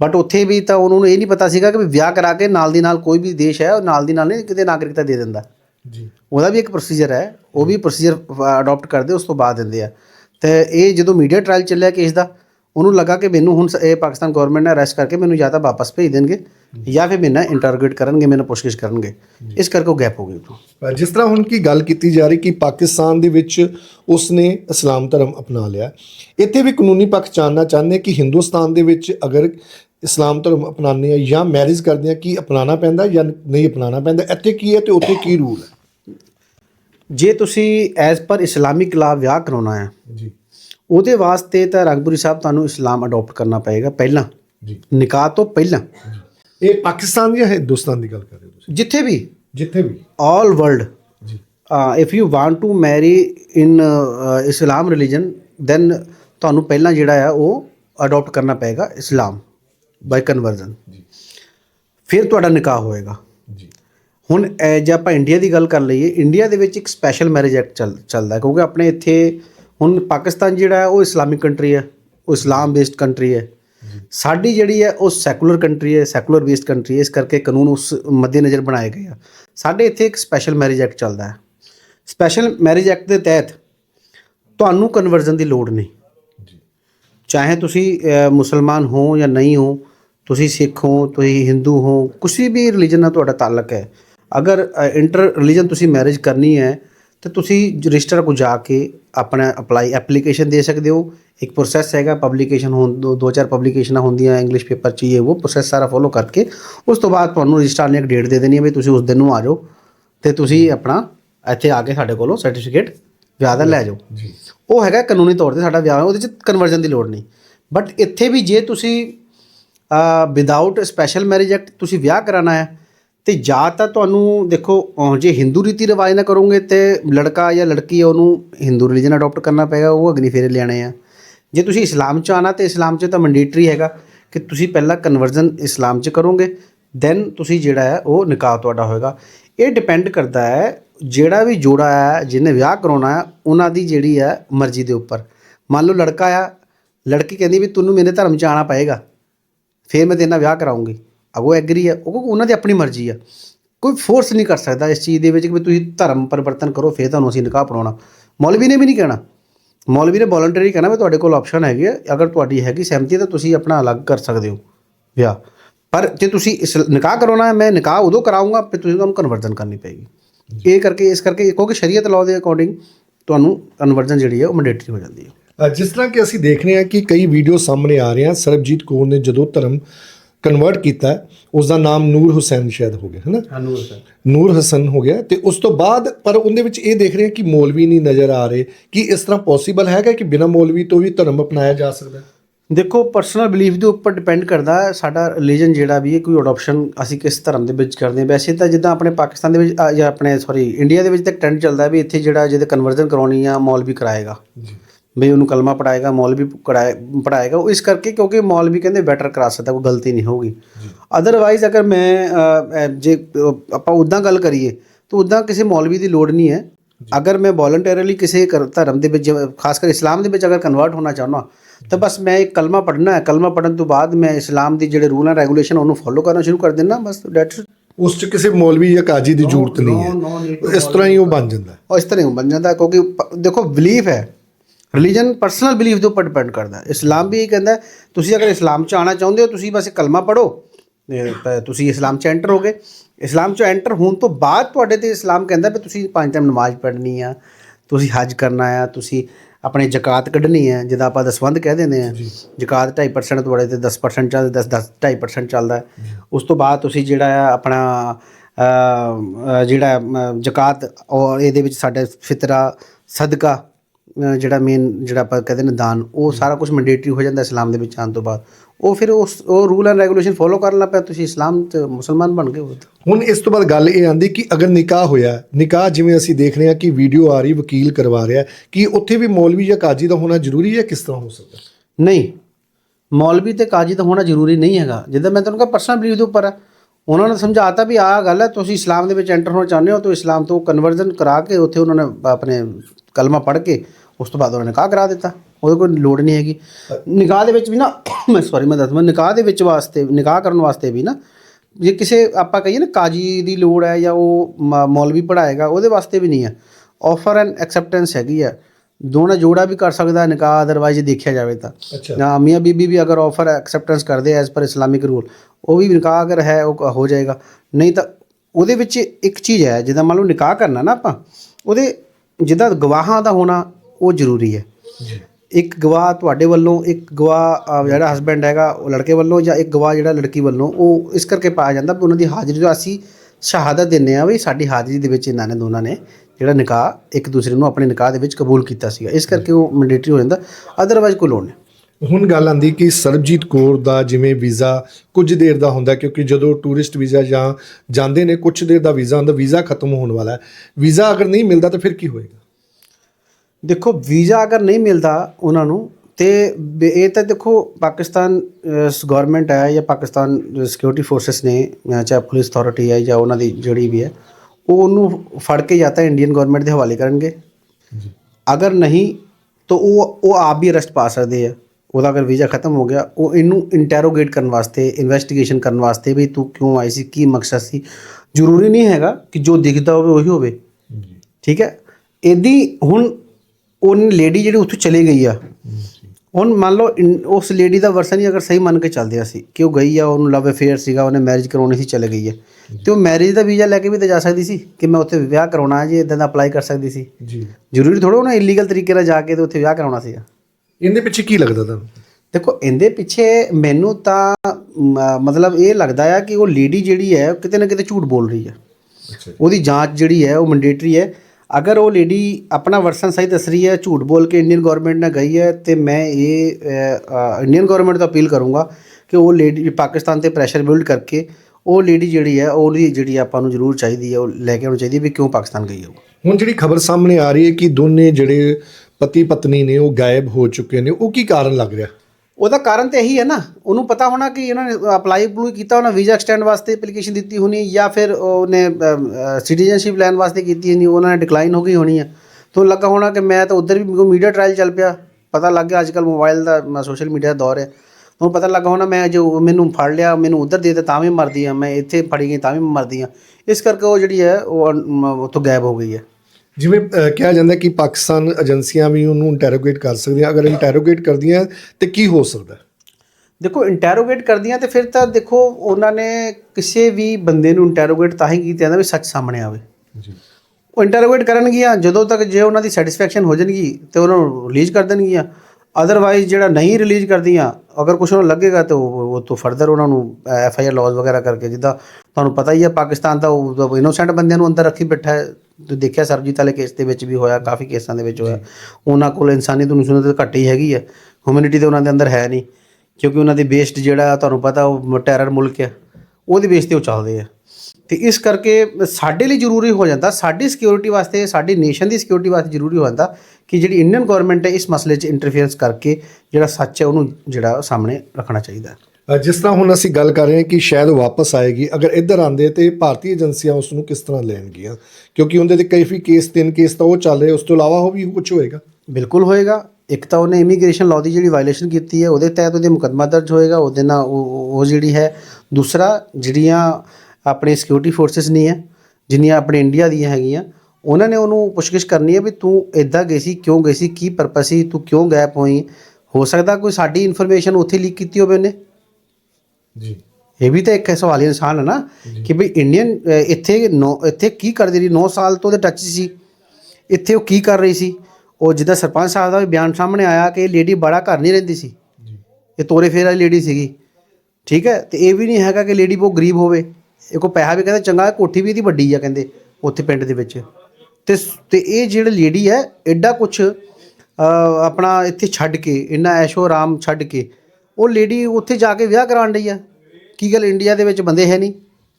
ਬਟ ਉੱਥੇ ਵੀ ਤਾਂ ਉਹਨਾਂ ਨੂੰ ਇਹ ਨਹੀਂ ਪਤਾ ਸੀਗਾ ਕਿ ਵਿਆਹ ਕਰਾ ਕੇ ਨਾਲ ਦੀ ਨਾਲ ਕੋਈ ਵੀ ਦੇਸ਼ ਹੈ ਉਹ ਨਾਲ ਦੀ ਨਾਲ ਨਹੀਂ ਕਿਤੇ ਨਾਗਰਿਕਤਾ ਦੇ ਦਿੰਦਾ। ਜੀ। ਉਹਦਾ ਵੀ ਇੱਕ ਪ੍ਰੋਸੀਜਰ ਹੈ। ਉਹ ਵੀ ਪ੍ਰੋਸੀਜਰ ਅਡਾਪਟ ਕਰਦੇ ਉਸ ਤੋਂ ਬਾਅਦ ਦਿੰਦੇ ਆ। ਤੇ ਇਹ ਜਦੋਂ ਮੀਡੀਆ ਟ੍ਰਾਇਲ ਚੱਲਿਆ ਕੇਸ ਦਾ ਉਹਨੂੰ ਲੱਗਾ ਕਿ ਮੈਨੂੰ ਹੁਣ ਇਹ ਪਾਕਿਸਤਾਨ ਗਵਰਨਮੈਂਟ ਨੇ ਅਰੈਸਟ ਕਰਕੇ ਮੈਨੂੰ ਜਾਂ ਤਾਂ ਵਾਪਸ ਭੇਜ ਦੇਣਗੇ ਜਾਂ ਫਿਰ ਮੈਨੂੰ ਇੰਟਰੋਗੇਟ ਕਰਨਗੇ ਮੈਨੂੰ ਪੁੱਛਗਿੱਛ ਕਰਨਗੇ। ਇਸ ਕਰਕੇ ਉਹ ਗੈਪ ਹੋ ਗਈ ਉਦੋਂ ਜਿਸ ਤਰ੍ਹਾਂ ਹੁਣ ਕੀ ਗੱਲ ਕੀਤੀ ਜਾ ਰਹੀ ਕਿ ਪਾਕਿਸਤਾਨ ਦੇ ਵਿੱਚ ਉਸਨੇ ਇਸਲਾਮ ਧਰਮ ਅਪਣਾ ਲਿਆ। ਇੱਥੇ ਵੀ ਕਾਨੂੰਨੀ ਪੱਖ ਜਾਣਨਾ ਚਾਹੁੰਦੇ ਕਿ ਹਿੰਦੁਸਤਾਨ ਦੇ ਵਿੱਚ ਅਗਰ ਇਸਲਾਮ ਧਰਮ ਅਪਣਾਉਂਦੇ ਆ ਜਾਂ ਮੈਰਿਜ ਕਰਦੇ ਆ ਕੀ ਅਪਣਾਉਣਾ ਪੈਂਦਾ ਜਾਂ ਨਹੀਂ ਅਪਣਾਉਣਾ ਪੈਂਦਾ? ਇੱਥੇ ਕੀ ਹੈ ਤੇ ਉੱਥੇ ਕੀ ਰੂਲ ਹੈ? ਜੇ ਤੁਸੀਂ ਐਜ਼ ਪਰ ਇਸਲਾਮਿਕ ਲਾ ਵਿਆਹ ਕਰਾਉਣਾ ਹੈ ਜੀ। ਉਹਦੇ ਵਾਸਤੇ ਤਾਂ ਰੰਗਪੁਰੀ ਸਾਹਿਬ ਤੁਹਾਨੂੰ ਇਸਲਾਮ ਅਡਾਪਟ ਕਰਨਾ ਪਏਗਾ ਪਹਿਲਾਂ। ਜੀ। ਨਿਕਾਹ ਤੋਂ ਪਹਿਲਾਂ। ਇਹ ਪਾਕਿਸਤਾਨ ਜਾਂ ਹਿੰਦੁਸਤਾਨ ਦੀ ਗੱਲ ਕਰ ਰਹੇ ਹੋ ਤੁਸੀਂ? ਜਿੱਥੇ ਵੀ। ਜਿੱਥੇ ਵੀ। All world ਜੀ। you want to marry in uh, Islam religion then ਤੁਹਾਨੂੰ ਪਹਿਲਾਂ ਜਿਹੜਾ ਆ ਉਹ ਅਡਾਪਟ ਕਰਨਾ ਪਏਗਾ ਇਸਲਾਮ ਬਾਈ ਕਨਵਰਜ਼ਨ ਜੀ। ਫਿਰ ਤੁਹਾਡਾ ਨਿਕਾਹ ਹੋਏਗਾ। ਜੀ। ਹੁਣ ਜੇ ਆਪਾਂ ਇੰਡੀਆ ਦੀ ਗੱਲ ਕਰ ਲਈਏ ਇੰਡੀਆ ਦੇ ਵਿੱਚ ਇੱਕ ਸਪੈਸ਼ਲ ਮੈਰਿਜ ਐਕਟ ਚੱਲ ਚੱਲਦਾ ਕਿਉਂਕਿ ਆਪਣੇ ਇੱਥੇ ਹੁਣ ਪਾਕਿਸਤਾਨ ਜਿਹੜਾ ਹੈ ਉਹ ਇਸਲਾਮਿਕ ਕੰਟਰੀ ਹੈ ਉਹ ਇਸਲਾਮ ਬੇਸਡ ਕੰਟਰੀ ਹੈ। ਸਾਡੀ ਜਿਹੜੀ ਹੈ ਉਹ ਸੈਕੂਲਰ ਕੰਟਰੀ ਹੈ ਸੈਕੂਲਰ ਬੇਸਡ ਕੰਟਰੀ ਹੈ। ਇਸ ਕਰਕੇ ਕਾਨੂੰਨ ਉਸ ਮੱਦੇਨਜ਼ਰ ਬਣਾਏ ਗਏ ਆ। ਸਾਡੇ ਇੱਥੇ ਇੱਕ ਸਪੈਸ਼ਲ ਮੈਰਿਜ ਐਕਟ ਚੱਲਦਾ ਹੈ। ਸਪੈਸ਼ਲ ਮੈਰਿਜ ਐਕਟ ਦੇ ਤਹਿਤ ਤੁਹਾਨੂੰ ਕਨਵਰਜ਼ਨ ਦੀ ਲੋੜ ਨਹੀਂ। ਜੀ। ਚਾਹੇ ਤੁਸੀਂ ਮੁਸਲਮਾਨ ਹੋ ਜਾਂ ਨਹੀਂ ਹੋ ਤੁਸੀਂ ਸਿੱਖ ਹੋ ਤੁਸੀਂ ਹਿੰਦੂ ਹੋ ਕਿਸੇ ਵੀ ਰਿਲੀਜਨ ਨਾਲ ਤੁਹਾਡਾ ਤਾਲੁਕ ਹੈ। ਅਗਰ ਇੰਟਰ ਰਿਲੀਜਨ ਤੁਸੀਂ ਮੈਰਿਜ ਕਰਨੀ ਹੈ ਤੇ ਤੁਸੀਂ ਰਜਿਸਟਰ ਕੋ ਜਾ ਕੇ ਆਪਣਾ ਅਪਲਾਈ ਐਪਲੀਕੇਸ਼ਨ ਦੇ ਸਕਦੇ ਹੋ। ਇੱਕ ਪ੍ਰੋਸੈਸ ਹੈਗਾ ਪਬਲਿਕੇਸ਼ਨ ਹੋਣ ਦੋ ਚਾਰ ਪਬਲਿਕੇਸ਼ਨਾਂ ਹੁੰਦੀਆਂ ਇੰਗਲਿਸ਼ ਪੇਪਰ ਚ ਇਹ ਉਹ ਪ੍ਰੋਸੈਸ ਸਾਰਾ ਫੋਲੋ ਕਰਕੇ ਉਸ ਤੋਂ ਬਾਅਦ ਤੁਹਾਨੂੰ ਰਜਿਸਟਰ ਨੇ ਇੱਕ ਡੇਟ ਦੇ ਦੇਣੀ ਹੈ ਵੀ ਤੁਸੀਂ ਉਸ ਦਿਨ ਨੂੰ ਆ ਜਾਓ ਤੇ ਤੁਸੀਂ ਆਪਣਾ ਇੱਥੇ ਆ ਕੇ ਸਾਡੇ ਕੋਲੋਂ ਸਰਟੀਫਿਕੇਟ ਵਿਆਹ ਦਾ ਲੈ ਜਾਓ। ਜੀ। ਉਹ ਹੈਗਾ ਕਾਨੂੰਨੀ ਤੌਰ ਤੇ ਸਾਡਾ ਵਿਆਹ ਉਹਦੇ ਚ ਕਨਵਰਜਨ ਦੀ ਲੋੜ ਨਹੀਂ। ਬਟ ਇੱਥੇ ਵੀ ਜੇ ਤੁਸੀਂ ਵਿਦਆਊਟ ਸਪੈਸ਼ਲ ਮੈਰਿਜ ਐਕਟ ਤੁਸੀਂ ਵਿਆਹ ਕਰਾਣਾ ਹੈ ਤੇ ਜਾਂ ਤਾਂ ਤੁਹਾਨੂੰ ਦੇਖੋ ਜੇ ਹਿੰਦੂ ਰੀਤੀ ਰਿਵਾਜ ਨਾਲ ਕਰੋਗੇ ਤੇ ਲੜਕਾ ਜਾਂ ਲੜਕੀ ਹੈ ਉਹਨੂੰ ਹਿੰਦੂ ਰਿਲੀਜਨ ਅਡਾਪਟ ਕਰਨਾ ਪਏਗਾ, ਉਹ ਅਗਨੀ ਫੇਰੇ ਲਿਆਣੇ ਆ। ਜੇ ਤੁਸੀਂ ਇਸਲਾਮ ਚ ਆਣਾ ਤੇ ਇਸਲਾਮ ਚ ਤਾਂ ਮੈਂਡੇਟਰੀ ਹੈਗਾ ਕਿ ਤੁਸੀਂ ਪਹਿਲਾਂ ਕਨਵਰਜਨ ਇਸਲਾਮ ਚ ਕਰੋਗੇ ਦੈਨ ਤੁਸੀਂ ਜਿਹੜਾ ਹੈ, ਉਹ ਨਿਕਾਹ ਤੁਹਾਡਾ ਹੋਏਗਾ। ਇਹ ਡਿਪੈਂਡ ਕਰਦਾ ਹੈ, ਜਿਹੜਾ ਵੀ ਜੋੜਾ ਹੈ, ਜਿਹਨੇ ਵਿਆਹ ਕਰਾਉਣਾ ਹੈ, ਉਹਨਾਂ ਦੀ ਜਿਹੜੀ ਹੈ ਮਰਜ਼ੀ ਦੇ ਉੱਪਰ। ਮੰਨ ਲਓ ਲੜਕਾ ਆ, ਲੜਕੀ ਕਹਿੰਦੀ ਵੀ ਤੈਨੂੰ ਮੇਰੇ ਧਰਮ ਚ ਆਣਾ ਪਏਗਾ, ਫਿਰ ਮੈਂ ਤੇਰੇ ਨਾਲ ਵਿਆਹ ਕਰਾਉਂਗੀ। ਅਗੋ ਐਗਰੀ ਆ ਉਹ ਉਹਨਾਂ ਦੀ ਆਪਣੀ ਮਰਜ਼ੀ ਆ। ਕੋਈ ਫੋਰਸ ਨਹੀਂ ਕਰ ਸਕਦਾ ਇਸ ਚੀਜ਼ ਦੇ ਵਿੱਚ ਕਿ ਵੀ ਤੁਸੀਂ ਧਰਮ ਪਰਿਵਰਤਨ ਕਰੋ ਫਿਰ ਤੁਹਾਨੂੰ ਅਸੀਂ ਨਿਕਾਹ ਪੜਾਉਣਾ ਮੌਲਵੀ ਨੇ ਵੀ ਨਹੀਂ ਕਹਿਣਾ। ਮੌਲਵੀ ਨੇ ਵੋਲੰਟਰੀ ਕਹਿਣਾ ਵੀ ਤੁਹਾਡੇ ਕੋਲ ਆਪਸ਼ਨ ਹੈਗੀ ਹੈ ਅਗਰ ਤੁਹਾਡੀ ਹੈਗੀ ਸਹਿਮਤੀ ਤਾਂ ਤੁਸੀਂ ਆਪਣਾ ਅਲੱਗ ਕਰ ਸਕਦੇ ਹੋ ਵਿਆਹ। ਪਰ ਜੇ ਤੁਸੀਂ ਇਸ ਨਿਕਾਹ ਕਰਾਉਣਾ ਹੈ ਮੈਂ ਨਿਕਾਹ ਉਦੋਂ ਕਰਾਉਂਗਾ ਫਿਰ ਤੁਸੀਂ ਤੁਹਾਨੂੰ ਕਨਵਰਜਨ ਕਰਨੀ ਪਏਗੀ। ਇਹ ਕਰਕੇ ਇਸ ਕਰਕੇ ਕਿਉਂਕਿ ਸ਼ਰੀਅਤ ਲਾਅ ਦੇ ਅਕੋਰਡਿੰਗ ਤੁਹਾਨੂੰ ਕਨਵਰਜਨ ਜਿਹੜੀ ਹੈ ਉਹ ਮੈਂਡੇਟਰੀ ਹੋ ਜਾਂਦੀ ਹੈ। ਜਿਸ ਤਰ੍ਹਾਂ ਕਿ ਅਸੀਂ ਦੇਖ ਰਹੇ ਹਾਂ ਕਿ ਕਈ ਵੀਡੀਓ ਸਾਹਮਣੇ ਆ ਰਹੀਆਂ ਸਰਬਜੀਤ ਕੌਰ ਨੇ ਜਦੋਂ ਧਰਮ ਕਨਵਰਟ ਕੀਤਾ ਉਸ ਦਾ ਨਾਮ ਨੂਰ ਹੁਸੈਨ ਸ਼ਾਇਦ ਹੋ ਗਿਆ ਹੈ ਨਾ? ਹਾਨੂਰ ਸਰ ਨੂਰ ਹਸਨ ਹੋ ਗਿਆ ਤੇ ਉਸ ਤੋਂ ਬਾਅਦ ਪਰ ਉਹਦੇ ਵਿੱਚ ਇਹ ਦੇਖ ਰਹੇ ਹਾਂ ਕਿ ਮੌਲਵੀ ਨਹੀਂ ਨਜ਼ਰ ਆ ਰਹੇ ਕਿ ਇਸ ਤਰ੍ਹਾਂ ਪੋਸੀਬਲ ਹੈਗਾ ਕਿ ਬਿਨਾਂ ਮੌਲਵੀ ਤੋਂ ਵੀ ਧਰਮ ਅਪਣਾਇਆ ਜਾ ਸਕਦਾ ਹੈ? ਦੇਖੋ ਪਰਸਨਲ ਬਿਲੀਫ ਦੇ ਉੱਪਰ ਡਿਪੈਂਡ ਕਰਦਾ ਹੈ ਸਾਡਾ ਰਿਲੀਜਨ ਜਿਹੜਾ ਵੀ ਹੈ ਕੋਈ ਅਡਾਪਸ਼ਨ ਅਸੀਂ ਕਿਸ ਧਰਮ ਦੇ ਵਿੱਚ ਕਰਦੇ ਹਾਂ। ਵੈਸੇ ਤਾਂ ਜਿੱਦਾਂ ਆਪਣੇ ਪਾਕਿਸਤਾਨ ਦੇ ਵਿੱਚ ਜਾਂ ਆਪਣੇ ਸੌਰੀ ਇੰਡੀਆ ਦੇ ਵਿੱਚ ਤਾਂ ਟ੍ਰੈਂਡ ਚੱਲਦਾ ਹੈ ਵੀ ਇੱਥੇ ਜਿਹੜਾ ਜਿਹਦੇ ਕਨਵਰਜਨ ਕਰਾਉਣੀ ਆ ਮੌਲਵੀ ਕਰਾਏਗਾ। ਜੀ। ਵੀ ਉਹਨੂੰ ਕਲਮਾ ਪੜਾਏਗਾ ਮੌਲਵੀ ਪੜਾਏ ਪੜਾਏਗਾ ਉਹ ਇਸ ਕਰਕੇ ਕਿਉਂਕਿ ਮੌਲਵੀ ਕਹਿੰਦੇ ਬੈਟਰ ਕਰਾ ਸਕਦਾ ਕੋਈ ਗਲਤੀ ਨਹੀਂ ਹੋਊਗੀ। ਅਦਰਵਾਈਜ਼ ਅਗਰ ਮੈਂ ਜੇ ਆਪਾਂ ਉਦਾਂ ਗੱਲ ਕਰੀਏ ਤਾਂ ਉਦਾਂ ਕਿਸੇ ਮੌਲਵੀ ਦੀ ਲੋੜ ਨਹੀਂ ਹੈ। ਅਗਰ ਮੈਂ ਵੋਲੰਟਰੀਲੀ ਕਿਸੇ ਧਰਮ ਦੇ ਵਿੱਚ ਖਾਸ ਕਰ ਇਸਲਾਮ ਦੇ ਵਿੱਚ ਅਗਰ ਕਨਵਰਟ ਹੋਣਾ ਚਾਹੁੰਦਾ ਤਾਂ ਬਸ ਮੈਂ ਇੱਕ ਕਲਮਾ ਪੜ੍ਹਨਾ ਹੈ। ਕਲਮਾ ਪੜਨ ਤੋਂ ਬਾਅਦ ਮੈਂ ਇਸਲਾਮ ਦੀ ਜਿਹੜੇ ਰੂਲ ਐਂਡ ਰੈਗੂਲੇਸ਼ਨ ਉਹਨੂੰ ਫੋਲੋ ਕਰਨਾ ਸ਼ੁਰੂ ਕਰ ਦੇਣਾ ਬਸ ਦੈਟਸ ਉਸ 'ਚ ਕਿਸੇ ਮੌਲਵੀ ਜਾਂ ਕਾਜੀ ਦੀ ਜ਼ਰੂਰਤ ਨਹੀਂ ਹੈ। ਇਸ ਤਰ੍ਹਾਂ ਹੀ ਉਹ ਬਣ ਜਾਂਦਾ ਹੈ। ਉਹ ਇਸ ਤਰ੍ਹਾਂ ਹੀ ਬਣ ਜਾਂਦਾ ਕਿਉਂਕਿ ਦੇਖੋ ਬਲੀਫ ਹੈ। ਰਿਲੀਜਨ ਪਰਸਨਲ ਬਲੀਫ ਦੇ ਉੱਪਰ ਡਿਪੈਂਡ ਕਰਦਾ ਹੈ। ਇਸਲਾਮ ਵੀ ਇਹ ਕਹਿੰਦਾ ਤੁਸੀਂ ਅਗਰ ਇਸਲਾਮ ਚ ਆਣਾ ਚਾਹੁੰਦੇ ਹੋ ਤੁਸੀਂ ਬਸ ਕਲਮਾ ਪੜੋ ਤੁਸੀਂ ਇਸਲਾਮ ਚ ਐਂਟਰ ਹੋਗੇ। ਇਸਲਾਮ ਚ ਐਂਟਰ ਹੋਣ ਤੋਂ ਬਾਅਦ ਤੁਹਾਡੇ ਤੇ ਇਸਲਾਮ ਕਹਿੰਦਾ ਵੀ ਤੁਸੀਂ ਪੰਜ ਟਾਈਮ ਨਮਾਜ਼ ਪੜ੍ਹਨੀ ਆ ਤੁਸੀਂ ਹਜ ਕਰਨਾ ਆ ਤੁਸੀਂ ਆਪਣੇ ਜ਼ਕਾਤ ਕੱਢਣੀ ਹੈ ਜਿਹਦਾ ਆਪਾਂ ਦਸਵੰਧ ਕਹਿ ਦਿੰਦੇ ਆ ਜ਼ਕਾਤ 2.5% ਤੁਹਾਡੇ ਤੇ 10% ਚੱਲਦਾ 10 2.5% ਚੱਲਦਾ। ਉਸ ਤੋਂ ਬਾਅਦ ਤੁਸੀਂ ਜਿਹੜਾ ਆ ਆਪਣਾ ਜਿਹੜਾ ਜ਼ਕਾਤ ਔਰ ਇਹਦੇ ਵਿੱਚ ਸਾਡੇ ਫਿਤਰਾ ਸਦਕਾ ਜਿਹੜਾ ਮੇਨ ਜਿਹੜਾ ਆਪਾਂ ਕਹਿੰਦੇ ਨੇ ਦਾਨ ਉਹ ਸਾਰਾ ਕੁਝ ਮੈਂਡੇਟਰੀ ਹੋ ਜਾਂਦਾ ਇਸਲਾਮ ਦੇ ਵਿੱਚ ਆਉਣ ਤੋਂ ਬਾਅਦ। ਉਹ ਫਿਰ ਉਸ ਉਹ ਰੂਲ ਐਂਡ ਰੈਗੂਲੇਸ਼ਨ ਫੋਲੋ ਕਰਨ ਲੱਗ ਪਿਆ ਤੁਸੀਂ ਇਸਲਾਮ ਤੇ ਮੁਸਲਮਾਨ ਬਣ ਗਏ ਹੋ ਹੁਣ ਇਸ ਤੋਂ ਬਾਅਦ ਗੱਲ ਇਹ ਆਂਦੀ ਕਿ ਅਗਰ ਨਿਕਾਹ ਹੋਇਆ ਨਿਕਾਹ ਜਿਵੇਂ ਅਸੀਂ ਦੇਖ ਰਹੇ ਹਾਂ ਕਿ ਵੀਡੀਓ ਆ ਰਹੀ ਵਕੀਲ ਕਰਵਾ ਰਿਹਾ ਕਿ ਉੱਥੇ ਵੀ ਮੌਲਵੀ ਜਾਂ ਕਾਜੀ ਦਾ ਹੋਣਾ ਜ਼ਰੂਰੀ ਹੈ ਕਿਸ ਤਰ੍ਹਾਂ ਹੋ ਸਕਦਾ ਨਹੀਂ ਮੌਲਵੀ ਤੇ ਕਾਜੀ ਤਾਂ ਹੋਣਾ ਜ਼ਰੂਰੀ ਨਹੀਂ ਹੈਗਾ। ਜਿੱਦਾਂ ਮੈਂ ਤੁਹਾਨੂੰ ਕਿਹਾ ਪਰਸਨਲ ਬਲੀਫ ਦੇ ਉੱਪਰ ਹੈ। ਉਹਨਾਂ ਨੇ ਸਮਝਾਤਾ ਵੀ ਆਹ ਗੱਲ ਹੈ, ਤੁਸੀਂ ਇਸਲਾਮ ਦੇ ਵਿੱਚ ਐਂਟਰ ਹੋਣਾ ਚਾਹੁੰਦੇ ਹੋ ਤਾਂ ਇਸਲਾਮ ਤੋਂ ਕਨਵਰਜ਼ਨ ਕਰਾ ਕੇ ਉੱਥੇ ਉਹਨਾਂ ਨੇ ਆਪਣੇ ਕਲਮਾ ਪੜ੍ਹ ਕੇ ਉਸ ਤੋਂ ਬਾਅਦ ਉਹਨਾਂ ਨੇ ਨਿਕਾਹ ਕਰਾ ਦਿੱਤਾ। ਉਹਦੇ ਕੋਈ ਲੋੜ ਨਹੀਂ ਹੈਗੀ। ਨਿਕਾਹ ਦੇ ਵਿੱਚ ਵੀ ਨਾ, ਮੈਂ ਸੌਰੀ ਮੈਂ ਦੱਸਦਾ ਨਿਕਾਹ ਦੇ ਵਿੱਚ ਵਾਸਤੇ, ਨਿਕਾਹ ਕਰਨ ਵਾਸਤੇ ਵੀ ਨਾ, ਜੇ ਕਿਸੇ ਆਪਾਂ ਕਹੀਏ ਨਾ ਕਾਜੀ ਦੀ ਲੋੜ ਹੈ ਜਾਂ ਉਹ ਮ- ਮੌਲਵੀ ਪੜਾਏਗਾ ਉਹਦੇ ਵਾਸਤੇ ਵੀ ਨਹੀਂ ਹੈ। ਆਫਰ ਐਂਡ ਐਕਸੈਪਟੈਂਸ ਹੈਗੀ ਆ ਦੋਨਾਂ ਜੋੜਾ ਵੀ ਕਰ ਸਕਦਾ ਹੈ ਨਿਕਾਹ ਅਦਰਵਾਈਜ਼ ਦੇਖਿਆ ਜਾਵੇ ਤਾਂ। ਨਾ ਮੀਆਂ ਬੀਬੀ ਵੀ ਅਗਰ ਆਫਰ ਐਕਸੈਪਟੈਂਸ ਕਰਦੇ ਐਸ ਪਰ ਇਸਲਾਮਿਕ ਰੂਲ ਉਹ ਵੀ ਨਿਕਾਹ ਅਗਰ ਹੈ ਉਹ ਹੋ ਜਾਏਗਾ। ਨਹੀਂ ਤਾਂ ਉਹਦੇ ਵਿੱਚ ਇੱਕ ਚੀਜ਼ ਹੈ ਜਿੱਦਾਂ ਮੰਨ ਲਓ ਨਿਕਾਹ ਕਰਨਾ ਨਾ ਆਪਾਂ ਉਹਦੇ ਜਿੱਦਾਂ ਗਵਾਹਾਂ ਦਾ ਹੋਣਾ ਉਹ ਜ਼ਰੂਰੀ ਹੈ। ਜੀ। ਇੱਕ ਗਵਾਹ ਤੁਹਾਡੇ ਵੱਲੋਂ ਇੱਕ ਗਵਾਹ ਜਿਹੜਾ ਹਸਬੈਂਡ ਹੈਗਾ ਉਹ ਲੜਕੇ ਵੱਲੋਂ ਜਾਂ ਇੱਕ ਗਵਾਹ ਜਿਹੜਾ ਲੜਕੀ ਵੱਲੋਂ ਉਹ ਇਸ ਕਰਕੇ ਪਾਇਆ ਜਾਂਦਾ ਵੀ ਉਹਨਾਂ ਦੀ ਹਾਜ਼ਰੀ ਤੋਂ ਅਸੀਂ ਸ਼ਹਾਦਤ ਦਿੰਦੇ ਆ ਵੀ ਸਾਡੀ ਹਾਜ਼ਰੀ ਦੇ ਵਿੱਚ ਇਹਨਾਂ ਨੇ ਦੋਨਾਂ ਨੇ ਜਿਹੜਾ ਨਿਕਾਹ ਇੱਕ ਦੂਸਰੇ ਨੂੰ ਆਪਣੇ ਨਿਕਾਹ ਦੇ ਵਿੱਚ ਕਬੂਲ ਕੀਤਾ ਸੀਗਾ। ਇਸ ਕਰਕੇ ਉਹ ਮੈਂਡੇਟਰੀ ਹੋ ਜਾਂਦਾ। ਅਦਰਵਾਈਜ਼ ਕੋਈ ਲੋੜ ਨਹੀਂ। ਹੁਣ ਗੱਲ ਆਂਦੀ ਕਿ ਸਰਬਜੀਤ ਕੌਰ ਦਾ ਜਿਵੇਂ ਵੀਜ਼ਾ ਕੁਝ ਦੇਰ ਦਾ ਹੁੰਦਾ ਕਿਉਂਕਿ ਜਦੋਂ ਟੂਰਿਸਟ ਵੀਜ਼ਾ ਜਾਂ ਜਾਂਦੇ ਨੇ ਕੁਝ ਦੇਰ ਦਾ ਵੀਜ਼ਾ ਹੁੰਦਾ ਵੀਜ਼ਾ ਖਤਮ ਹੋਣ ਵਾਲਾ ਹੈ। ਵੀਜ਼ਾ ਅਗਰ ਨਹੀਂ ਮਿਲਦਾ ਤਾਂ ਫਿਰ ਕੀ ਹੋਏਗਾ? ਦੇਖੋ ਵੀਜ਼ਾ ਅਗਰ ਨਹੀਂ ਮਿਲਦਾ ਉਹਨਾਂ ਨੂੰ ਤੇ ਇਹ ਤਾਂ ਦੇਖੋ ਪਾਕਿਸਤਾਨ ਗਵਰਨਮੈਂਟ ਹੈ ਜਾਂ ਪਾਕਿਸਤਾਨ ਸਿਕਿਉਰਿਟੀ ਫੋਰਸਸ ਨੇ ਚਾਹੇ ਪੁਲਿਸ ਅਥਾਰਟੀ ਹੈ ਜਾਂ ਉਹਨਾਂ ਦੀ ਜਿਹੜੀ ਵੀ ਹੈ ਉਹ ਉਹਨੂੰ ਫੜ ਕੇ ਜਾਂ ਤਾਂ ਇੰਡੀਅਨ ਗਵਰਨਮੈਂਟ ਦੇ ਹਵਾਲੇ ਕਰਨਗੇ। ਜੀ। ਅਗਰ ਨਹੀਂ ਤਾਂ ਉਹ ਉਹ ਆਪ ਵੀ ਅਰੈਸਟ ਪਾ ਸਕਦੇ ਆ। ਉਹਦਾ ਅਗਰ ਵੀਜ਼ਾ ਖਤਮ ਹੋ ਗਿਆ ਉਹ ਇਹਨੂੰ ਇੰਟਰੋਗੇਟ ਕਰਨ ਵਾਸਤੇ ਇਨਵੈਸਟੀਗੇਸ਼ਨ ਕਰਨ ਵਾਸਤੇ ਵੀ ਤੂੰ ਕਿਉਂ ਆਈ ਸੀ ਕੀ ਮਕਸਦ ਸੀ? ਜ਼ਰੂਰੀ ਨਹੀਂ ਹੈਗਾ ਕਿ ਜੋ ਦਿਖਦਾ ਹੋਵੇ ਉਹੀ ਹੋਵੇ। ਜੀ। ਠੀਕ ਹੈ? ਇਹਦੀ ਹੁਣ ਉਹ ਲੇਡੀ ਜਿਹੜੀ ਉੱਥੋਂ ਚਲੀ ਗਈ ਆ ਹੁਣ ਮੰਨ ਲਓ ਉਸ ਲੇਡੀ ਦਾ ਵਰਸਨ ਹੀ ਅਗਰ ਸਹੀ ਮੰਨ ਕੇ ਚੱਲਦੇ ਸੀ ਕਿ ਉਹ ਗਈ ਆ ਉਹਨੂੰ ਲਵ ਅਫੇਅਰ ਸੀਗਾ ਉਹਨੇ ਮੈਰਿਜ ਕਰਾਉਣੀ ਸੀ ਚਲੇ ਗਈ ਹੈ ਤੇ ਉਹ ਮੈਰਿਜ ਦਾ ਵੀਜ਼ਾ ਲੈ ਕੇ ਵੀ ਤਾਂ ਜਾ ਸਕਦੀ ਸੀ ਕਿ ਮੈਂ ਉੱਥੇ ਵਿਆਹ ਕਰਾਉਣਾ ਹੈ ਜੀ ਇਦਾਂ ਦਾ ਅਪਲਾਈ ਕਰ ਸਕਦੀ ਸੀ। ਜੀ। ਜ਼ਰੂਰੀ ਥੋੜਾ ਉਹਨਾਂ ਇਲੀਗਲ ਤਰੀਕੇ ਨਾਲ ਜਾ ਕੇ ਤੇ ਉੱਥੇ ਵਿਆਹ ਕਰਾਉਣਾ ਸੀਗਾ। ਇਹਦੇ ਪਿੱਛੇ ਕੀ ਲੱਗਦਾ ਤੁਹਾਨੂੰ? ਦੇਖੋ ਇਹਦੇ ਪਿੱਛੇ ਮੈਨੂੰ ਤਾਂ ਮਤਲਬ ਇਹ ਲੱਗਦਾ ਆ ਕਿ ਉਹ ਲੇਡੀ ਜਿਹੜੀ ਹੈ ਉਹ ਕਿਤੇ ਨਾ ਕਿਤੇ ਝੂਠ ਬੋਲ ਰਹੀ ਹੈ ਅੱਛਾ ਉਹਦੀ ਜਾਂਚ ਜਿਹੜੀ ਹੈ ਉਹ ਮੈਂਡੇਟਰੀ ਹੈ। ਅਗਰ ਉਹ ਲੇਡੀ ਆਪਣਾ ਵਰਸਨ ਸਹੀ ਦੱਸ ਰਹੀ ਹੈ, ਝੂਠ ਬੋਲ ਕੇ ਇੰਡੀਅਨ ਗਵਰਨਮੈਂਟ ਨਾਲ ਗਈ ਹੈ, ਤੇ ਮੈਂ ਇਹ ਇੰਡੀਅਨ ਗਵਰਨਮੈਂਟ ਤੋਂ ਅਪੀਲ ਕਰੂੰਗਾ ਕਿ ਉਹ ਲੇਡੀ ਪਾਕਿਸਤਾਨ ਤੇ ਪ੍ਰੈਸ਼ਰ ਬਿਲਡ ਕਰਕੇ ਉਹ ਲੇਡੀ ਜਿਹੜੀ ਹੈ ਉਹਦੀ ਜਿਹੜੀ ਆਪਾਂ ਨੂੰ ਜ਼ਰੂਰ ਚਾਹੀਦੀ ਹੈ, ਉਹ ਲੈ ਕੇ ਆਉਣੀ ਚਾਹੀਦੀ ਹੈ ਵੀ ਕਿਉਂ ਪਾਕਿਸਤਾਨ ਗਈ ਹੈ ਉਹ। ਹੁਣ ਜਿਹੜੀ ਖਬਰ ਸਾਹਮਣੇ ਆ ਰਹੀ ਹੈ ਕਿ ਦੋਨੇ ਜਿਹੜੇ ਪਤੀ ਪਤਨੀ ਨੇ, ਉਹ ਗਾਇਬ ਹੋ ਚੁੱਕੇ ਨੇ, ਉਹ ਕੀ ਕਾਰਨ ਲੱਗ ਰਿਹਾ? ਉਹਦਾ ਕਾਰਨ ਤੇ ਇਹੀ ਹੈ ਨਾ। ਉਹਨੂੰ ਪਤਾ ਹੋਣਾ ਕਿ ਇਹਨਾਂ ਨੇ ਅਪਲਾਈ ਅਪਲੂਈ ਕੀਤਾ, ਉਹਨਾਂ ਵੀਜ਼ਾ ਐਕਸਟੈਂਡ ਵਾਸਤੇ ਐਪਲੀਕੇਸ਼ਨ ਦਿੱਤੀ ਹੋਣੀ ਜਾਂ ਫਿਰ ਉਹਨੇ ਸਿਟੀਜ਼ਨਸ਼ਿਪ ਲੈਣ ਵਾਸਤੇ ਕੀਤੀ ਹੋਣੀ, ਉਹਨਾਂ ਨੇ ਡਿਕਲਾਈਨ ਹੋ ਗਈ ਹੋਣੀ ਹੈ ਤੋਂ ਲੱਗਾ ਹੋਣਾ ਕਿ ਮੈਂ ਤਾਂ ਉਧਰ ਵੀ ਮੀਡੀਆ ਟ੍ਰਾਇਲ ਚੱਲ ਪਿਆ। ਪਤਾ ਲੱਗ ਗਿਆ ਅੱਜਕੱਲ ਮੋਬਾਈਲ ਦਾ ਸੋਸ਼ਲ ਮੀਡੀਆ ਦਾ ਦੌਰ ਹੈ। ਉਹਨੂੰ ਪਤਾ ਲੱਗਾ ਹੋਣਾ ਮੈਂ ਜੋ ਮੈਨੂੰ ਫੜ ਲਿਆ, ਮੈਨੂੰ ਉਧਰ ਦੇ ਦਿੱਤਾ ਤਾਂ ਵੀ ਮਰਦੀ ਆ, ਮੈਂ ਇੱਥੇ ਫੜੀ ਗਈ ਤਾਂ ਵੀ ਮਰਦੀ ਆ। ਇਸ ਕਰਕੇ ਉਹ ਜਿਹੜੀ ਹੈ, ਉਹ ਉੱਥੋਂ ਗਾਇਬ ਹੋ ਗਈ ਹੈ। ਜਿਵੇਂ ਕਿਹਾ ਜਾਂਦਾ ਕਿ ਪਾਕਿਸਤਾਨ ਏਜੰਸੀਆਂ ਵੀ ਉਹਨੂੰ ਇੰਟਰੋਗੇਟ ਕਰ ਸਕਦੀਆਂ ਅਗਰ ਇੰਟਰੋਗੇਟ ਕਰਦੀਆਂ ਤੇ ਕੀ ਹੋ ਸਕਦਾ? ਦੇਖੋ ਇੰਟਰੋਗੇਟ ਕਰਦੀਆਂ ਤੇ ਫਿਰ ਤਾਂ ਦੇਖੋ ਉਹਨਾਂ ਨੇ ਕਿਸੇ ਵੀ ਬੰਦੇ ਨੂੰ ਇੰਟਰੋਗੇਟ ਤਾਂ ਹੀ ਕੀਤਾ ਜਾਂਦਾ ਵੀ ਸੱਚ ਸਾਹਮਣੇ ਆਵੇ। ਜੀ। ਉਹ ਇੰਟਰੋਗੇਟ ਕਰਨਗੀਆਂ ਜਦੋਂ ਤੱਕ ਜੇ ਉਹਨਾਂ ਦੀ ਸੈਟੀਸਫੈਕਸ਼ਨ ਹੋ ਜਾਣਗੀ ਤੇ ਉਹਨਾਂ ਨੂੰ ਰਿਲੀਜ਼ ਕਰ ਦੇਣਗੀਆਂ। ਅਦਰਵਾਈਜ਼ ਜਿਹੜਾ ਨਹੀਂ ਰਿਲੀਜ਼ ਕਰਦੀਆਂ ਅਗਰ ਕੁਝ ਉਹਨਾਂ ਲੱਗੇਗਾ ਤਾਂ ਉਹ ਉਹ ਤੋਂ ਫਰਦਰ ਉਹਨਾਂ ਨੂੰ ਐਫ ਆਈ ਆਰ ਲੌਜ਼ ਵਗੈਰਾ ਕਰਕੇ ਜਿੱਦਾਂ ਤੁਹਾਨੂੰ ਪਤਾ ਹੀ ਹੈ ਪਾਕਿਸਤਾਨ ਤਾਂ ਉਹ ਇਨੋਸੈਂਟ ਬੰਦਿਆਂ ਨੂੰ ਅੰਦਰ ਰੱਖੀ ਬੈਠਾ ਹੈ। ਤੁਸੀਂ ਦੇਖਿਆ ਸਰਬਜੀਤ ਵਾਲੇ ਕੇਸ ਦੇ ਵਿੱਚ ਵੀ ਹੋਇਆ ਕਾਫੀ ਕੇਸਾਂ ਦੇ ਵਿੱਚ ਹੋਇਆ। ਉਹਨਾਂ ਕੋਲ ਇਨਸਾਨੀਅਤ ਨੂੰ ਸੁਣਨ ਘੱਟ ਹੀ ਹੈਗੀ ਹੈ ਹਿਊਮੈਨਿਟੀ ਤੇ ਉਹਨਾਂ ਦੇ ਅੰਦਰ ਹੈ ਨਹੀਂ। ਕਿਉਂਕਿ ਉਹਨਾਂ ਦੀ ਬੇਸਡ ਜਿਹੜਾ ਤੁਹਾਨੂੰ ਪਤਾ ਉਹ ਟੈਰਰ ਮੁਲਕ ਹੈ ਉਹਦੇ ਬੇਸ ਤੇ ਉਹ ਚੱਲਦੇ ਆ। ਤੇ ਇਸ ਕਰਕੇ ਸਾਡੇ ਲਈ ਜ਼ਰੂਰੀ ਹੋ ਜਾਂਦਾ ਸਾਡੀ ਸਿਕਿਉਰਿਟੀ ਵਾਸਤੇ ਸਾਡੀ ਨੇਸ਼ਨ ਦੀ ਸਿਕਿਉਰਿਟੀ ਵਾਸਤੇ ਜ਼ਰੂਰੀ ਹੋ ਜਾਂਦਾ ਕਿ ਜਿਹੜੀ ਇੰਡੀਅਨ ਗਵਰਨਮੈਂਟ ਹੈ ਇਸ ਮਸਲੇ 'ਚ ਇੰਟਰਫੇਰੈਂਸ ਕਰਕੇ ਜਿਹੜਾ ਸੱਚ ਹੈ ਉਹਨੂੰ ਜਿਹੜਾ ਸਾਹਮਣੇ ਰੱਖਣਾ ਚਾਹੀਦਾ ਹੈ। ਜਿਸ ਤਰ੍ਹਾਂ ਹੁਣ ਅਸੀਂ ਗੱਲ ਕਰ ਰਹੇ ਹਾਂ ਕਿ ਸ਼ਾਇਦ ਵਾਪਸ ਆਏਗੀ ਅਗਰ ਇੱਧਰ ਆਂਦੇ ਤੇ ਭਾਰਤੀ ਏਜੰਸੀਆਂ ਉਸ ਨੂੰ ਕਿਸ ਤਰ੍ਹਾਂ ਲੈਣਗੀਆਂ? ਕਿਉਂਕਿ ਉਹਦੇ ਤੇ ਕਈ ਕੇਸ ਤਿੰਨ ਕੇਸ ਤਾਂ ਉਹ ਚੱਲ ਰਹੇ ਉਸ ਤੋਂ ਇਲਾਵਾ ਉਹ ਵੀ ਕੁਝ ਹੋਏਗਾ? ਬਿਲਕੁਲ ਹੋਏਗਾ। ਇੱਕ ਤਾਂ ਉਹਨੇ ਇਮੀਗ੍ਰੇਸ਼ਨ ਲਾਅ ਦੀ ਜਿਹੜੀ ਵਾਇਲੇਸ਼ਨ ਕੀਤੀ ਹੈ ਉਹਦੇ ਤਹਿਤ ਉਹਦੇ ਮੁਕੱਦਮਾ ਦਰਜ ਹੋਏਗਾ ਉਹਦੇ ਨਾਲ ਉਹ ਜਿਹੜੀ ਹੈ। ਦੂਸਰਾ ਜਿਹੜੀਆਂ ਆਪਣੇ ਸਿਕਿਉਰਿਟੀ ਫੋਰਸਸ ਨਹੀਂ ਹੈ ਜਿੰਨੀਆਂ ਆਪਣੇ ਇੰਡੀਆ ਦੀਆਂ ਹੈਗੀਆਂ ਉਹਨਾਂ ਨੇ ਉਹਨੂੰ ਪੁੱਛਗਿੱਛ ਕਰਨੀ ਹੈ ਵੀ ਤੂੰ ਇਦਾਂ ਗਈ ਸੀ ਕਿਉਂ ਗਈ ਸੀ ਕੀ ਪਰਪਸ ਸੀ ਤੂੰ ਕਿਉਂ ਗਾਇਬ ਹੋਈ? ਹੋ ਸਕਦਾ ਕੋਈ ਸਾਡੀ ਇਨਫੋਰਮੇਸ਼ਨ ਉੱਥੇ ਲੀਕ ਕੀਤੀ ਹੋਵੇ ਉਹਨੇ। ਜੀ। ਇਹ ਵੀ ਤਾਂ ਇੱਕ ਸਵਾਲੀ ਇਨਸਾਨ ਹੈ ਨਾ ਕਿ ਭਈ ਇੰਡੀਅਨ ਇੱਥੇ ਨੌ ਇੱਥੇ ਕੀ ਕਰਦੀ ਰਹੀ 9 ਸਾਲ ਤੋਂ ਉਹਦੇ ਟੱਚ ਸੀ। ਇੱਥੇ ਉਹ ਕੀ ਕਰ ਰਹੀ ਸੀ? ਉਹ ਜਿੱਦਾਂ ਸਰਪੰਚ ਸਾਹਿਬ ਦਾ ਵੀ ਬਿਆਨ ਸਾਹਮਣੇ ਆਇਆ ਕਿ ਇਹ ਲੇਡੀ ਬੜਾ ਘਰ ਨਹੀਂ ਰਹਿੰਦੀ ਸੀ। ਜੀ। ਇਹ ਤੋਰੇ ਫੇਰ ਵਾਲੀ ਲੇਡੀ ਸੀਗੀ। ਠੀਕ ਹੈ? ਤੇ ਇਹ ਵੀ ਨਹੀਂ ਹੈਗਾ ਕਿ ਲੇਡੀ ਬਹੁਤ ਗਰੀਬ ਹੋਵੇ। ਇਹ ਕੋ ਪੈਸਾ ਵੀ ਕਹਿੰਦੇ ਚੰਗਾ ਕੋਠੀ ਵੀ ਇਹਦੀ ਵੱਡੀ ਆ ਕਹਿੰਦੇ ਉੱਥੇ ਪਿੰਡ ਦੇ ਵਿੱਚ। ਤੇ ਤੇ ਇਹ ਜਿਹੜੀ ਲੇਡੀ ਹੈ ਐਡਾ ਕੁਛ ਆਪਣਾ ਇੱਥੇ ਛੱਡ ਕੇ ਇੰਨਾ ਐਸ਼ੋ ਆਰਾਮ ਛੱਡ ਕੇ ਉਹ ਲੇਡੀ ਉੱਥੇ ਜਾ ਕੇ ਵਿਆਹ ਕਰਾਉਣ ਡਈ ਆ? ਕੀ ਗੱਲ ਇੰਡੀਆ ਦੇ ਵਿੱਚ ਬੰਦੇ ਹੈ ਨਹੀਂ?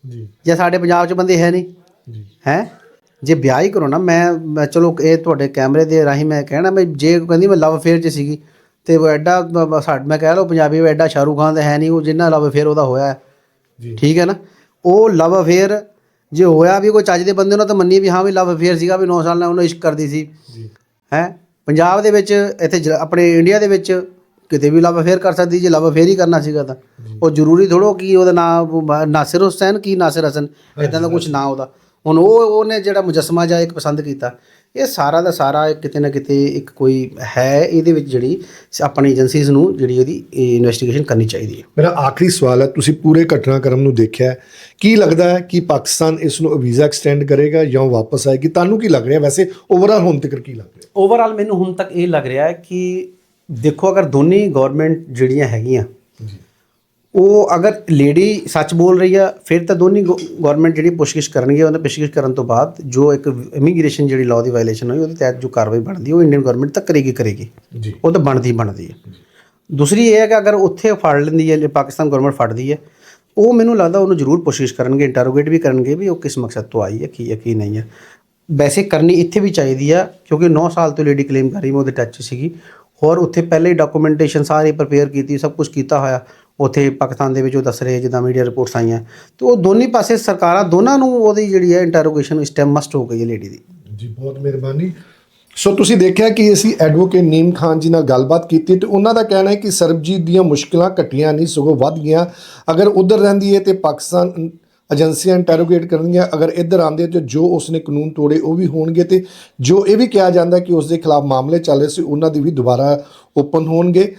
ਜੀ। ਜਾਂ ਸਾਡੇ ਪੰਜਾਬ 'ਚ ਬੰਦੇ ਹੈ ਨਹੀਂ? ਜੀ। ਹੈ? ਜੇ ਵਿਆਹ ਹੀ ਕਰੋ ਨਾ ਮੈਂ ਮੈਂ ਚਲੋ ਇਹ ਤੁਹਾਡੇ ਕੈਮਰੇ ਦੇ ਰਾਹੀਂ ਮੈਂ ਕਹਿਣਾ ਮੈਂ ਜੇ ਕਹਿੰਦੀ ਮੈਂ ਲਵ ਅਫੇਅਰ 'ਚ ਸੀਗੀ ਤੇ ਉਹ ਐਡਾ ਸਾਡ ਮੈਂ ਕਹਿ ਲਓ ਪੰਜਾਬੀ ਐਡਾ ਸ਼ਾਹਰੂਖ ਖਾਨ ਦਾ ਹੈ ਨਹੀਂ ਉਹ ਜਿੰਨਾ ਲਵ ਅਫੇਅਰ ਉਹਦਾ ਹੋਇਆ ਠੀਕ ਹੈ ਨਾ? ਉਹ ਲਵ ਅਫੇਅਰ ਜੇ ਹੋਇਆ ਵੀ ਕੋਈ ਚੱਜ ਦੇ ਬੰਦੇ ਉਹਨਾਂ ਤਾਂ ਮੰਨੀ ਵੀ ਹਾਂ ਵੀ ਲਵ ਅਫੇਅਰ ਸੀਗਾ ਵੀ 9 ਸਾਲ ਨਾਲ ਉਹਨੂੰ ਇਸ਼ਕ ਕਰਦੀ ਸੀ। ਜੀ। ਹੈ? ਪੰਜਾਬ ਦੇ ਵਿੱਚ ਇੱਥੇ ਜ- ਆਪਣੇ ਇੰਡੀਆ ਦੇ ਵਿੱਚ ਕਿਤੇ ਵੀ ਲਵ ਅਫੇਅਰ ਕਰ ਸਕਦੀ ਜੇ ਲਵ ਅਫੇਅਰ ਹੀ ਕਰਨਾ ਸੀਗਾ ਤਾਂ। ਉਹ ਜ਼ਰੂਰੀ ਥੋੜੋ ਕਿ ਉਹਦਾ ਨਾਮ ਨਾਸਿਰ ਹੁਸੈਨ ਕੀ ਨਾਸਿਰ ਹਸਨ? ਇਦਾਂ ਦਾ ਕੁਝ ਨਾਂ ਉਹਦਾ। ਹੁਣ ਉਹ ਉਹਨੇ ਜਿਹੜਾ ਮੁਜੱਸਮਾ ਜਾਂ ਇੱਕ ਪਸੰਦ ਕੀਤਾ ਇਹ ਸਾਰਾ ਦਾ ਸਾਰਾ ਕਿਤੇ ਨਾ ਕਿਤੇ ਇੱਕ ਕੋਈ ਹੈ ਇਹਦੇ ਵਿੱਚ ਜਿਹੜੀ ਆਪਣੀ ਏਜੰਸੀਜ਼ ਨੂੰ ਜਿਹੜੀ ਉਹਦੀ ਇਨਵੈਸਟੀਗੇਸ਼ਨ ਕਰਨੀ ਚਾਹੀਦੀ ਹੈ। ਮੇਰਾ ਆਖਰੀ ਸਵਾਲ ਹੈ ਤੁਸੀਂ ਪੂਰੇ ਘਟਨਾਕ੍ਰਮ ਨੂੰ ਦੇਖਿਆ ਹੈ। ਕੀ ਲੱਗਦਾ ਹੈ ਕਿ ਪਾਕਿਸਤਾਨ ਇਸ ਨੂੰ ਵੀਜ਼ਾ ਐਕਸਟੈਂਡ ਕਰੇਗਾ ਜਾਂ ਵਾਪਸ ਆਏਗੀ? ਤੁਹਾਨੂੰ ਕੀ ਲੱਗ ਰਿਹਾ? ਵੈਸੇ ਓਵਰਆਲ ਹੁਣ ਤੱਕ ਕੀ ਲੱਗ ਰਿਹਾ? ਓਵਰਆਲ ਮੈਨੂੰ ਹੁਣ ਤੱਕ ਇਹ ਲੱਗ ਰਿਹਾ ਹੈ ਕਿ ਦੇਖੋ ਅਗਰ ਦੋਨੇ ਗਵਰਨਮੈਂਟ ਜਿਹੜੀਆਂ ਹੈਗੀਆਂ ਉਹ ਅਗਰ ਲੇਡੀ ਸੱਚ ਬੋਲ ਰਹੀ ਆ ਫਿਰ ਤਾਂ ਦੋਨੀ ਗਵਰਨਮੈਂਟ ਜਿਹੜੀ ਪੁੱਛਗਿੱਛ ਕਰਨਗੇ ਉਹਨਾਂ ਪੁੱਛਗਿੱਛ ਕਰਨ ਤੋਂ ਬਾਅਦ ਜੋ ਇੱਕ ਇਮੀਗ੍ਰੇਸ਼ਨ ਜਿਹੜੀ ਲਾਅ ਦੀ ਵਾਇਲੇਸ਼ਨ ਹੋਈ ਉਹਦੇ ਤਹਿਤ ਜੋ ਕਾਰਵਾਈ ਬਣਦੀ ਉਹ ਇੰਡੀਅਨ ਗਵਰਨਮੈਂਟ ਤਾਂ ਕਰੇਗੀ ਕਰੇਗੀ। ਜੀ। ਉਹ ਤਾਂ ਬਣਦੀ ਬਣਦੀ ਹੈ ਦੂਸਰੀ ਇਹ ਹੈ ਕਿ ਅਗਰ ਉੱਥੇ ਫੜ ਲੈਂਦੀ ਹੈ ਜੇ ਪਾਕਿਸਤਾਨ ਗਵਰਨਮੈਂਟ ਫੜਦੀ ਹੈ ਉਹ ਮੈਨੂੰ ਲੱਗਦਾ ਉਹਨੂੰ ਜ਼ਰੂਰ ਪੁੱਛਗਿੱਛ ਕਰਨਗੇ ਇੰਟਰੋਗੇਟ ਵੀ ਕਰਨਗੇ ਵੀ ਉਹ ਕਿਸ ਮਕਸਦ ਤੋਂ ਆਈ ਹੈ ਕੀ ਹੈ ਕੀ ਨਹੀਂ ਹੈ ਵੈਸੇ ਕਰਨੀ ਇੱਥੇ ਵੀ ਚਾਹੀਦੀ ਆ ਕਿਉਂਕਿ 9 ਸਾਲ ਤੋਂ ਲੇਡੀ ਕਲੇਮ ਕਰ ਰਹੀ ਮੈਂ ਉਹਦੇ ਟੱਚ ਸੀਗੀ। ਔਰ ਉੱਥੇ ਪਹਿਲੇ ਹੀ ਡਾਕੂਮੈਂਟੇਸ਼ਨ ਸਾਰੀ ਪ੍ਰਪੇਅਰ ਕੀਤੀ ਸਭ ਕੁਝ ਕੀਤਾ ਹੋਇਆ। ਉੱਥੇ ਪਾਕਿਸਤਾਨ ਦੇ ਵਿੱਚ ਉਹ ਦੱਸ ਰਹੇ ਜਿੱਦਾਂ ਮੀਡੀਆ ਰਿਪੋਰਟਸ ਆਈਆਂ। ਤੇ ਉਹ ਦੋਨੀ ਪਾਸੇ ਸਰਕਾਰਾਂ, ਦੋਨਾਂ ਨੂੰ ਉਹਦੀ ਜਿਹੜੀ ਹੈ ਇੰਟਰੋਗੇਸ਼ਨ ਇਸ ਟਾਈਮ ਮਸਟ ਹੋ ਗਈ ਹੈ ਲੇਡੀ ਦੀ। ਜੀ, ਬਹੁਤ ਮਿਹਰਬਾਨੀ। ਸੋ ਤੁਸੀਂ ਦੇਖਿਆ ਕਿ ਅਸੀਂ ਐਡਵੋਕੇਟ ਨੀਮ ਖਾਨ ਜੀ ਨਾਲ ਗੱਲਬਾਤ ਕੀਤੀ ਤੇ ਉਹਨਾਂ ਦਾ ਕਹਿਣਾ ਹੈ ਕਿ ਸਰਬਜੀਤ ਦੀਆਂ ਮੁਸ਼ਕਲਾਂ ਘਟੀਆਂ ਨਹੀਂ, ਸਗੋਂ ਵੱਧ ਗਈਆਂ। ਅਗਰ ਉਧਰ ਰਹਿੰਦੀ ਹੈ ਤੇ ਪਾਕਿਸਤਾਨ ਏਜੰਸੀਆਂ ਇੰਟਰੋਗੇਟ ਕਰਨਗੀਆਂ, ਅਗਰ ਇੱਧਰ ਆਉਂਦੇ ਤੇ ਜੋ ਉਸਨੇ ਕਾਨੂੰਨ ਤੋੜੇ ਉਹ ਵੀ ਹੋਣਗੇ ਤੇ ਜੋ ਇਹ ਵੀ ਕਿਹਾ ਜਾਂਦਾ ਕਿ ਉਸ ਦੇ ਖਿਲਾਫ ਮਾਮਲੇ ਚੱਲ ਰਹੇ ਸੀ, ਉਹਨਾਂ ਦੀ ਵੀ ਦੁਬਾਰਾ ਓਪਨ ਹੋਣਗੇ।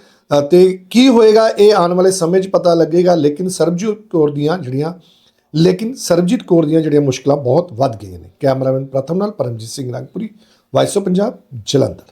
ਤੇ ਕੀ ਹੋਏਗਾ, ਇਹ ਆਉਣ ਵਾਲੇ ਸਮੇਂ 'ਚ ਪਤਾ ਲੱਗੇਗਾ, ਲੇਕਿਨ ਸਰਬਜੀਤ ਕੌਰ ਦੀਆਂ ਜਿਹੜੀਆਂ, ਲੇਕਿਨ ਸਰਬਜੀਤ ਕੌਰ ਦੀਆਂ ਜਿਹੜੀਆਂ ਮੁਸ਼ਕਲਾਂ ਬਹੁਤ ਵੱਧ ਗਈਆਂ ਨੇ। ਕੈਮਰਾਮੈਨ ਪ੍ਰਥਮ ਨਾਲ ਪਰਮਜੀਤ ਸਿੰਘ ਰੰਗਪੁਰੀ ਵਾਇਸ ਆਫ ਪੰਜਾਬ ਜਲੰਧਰ।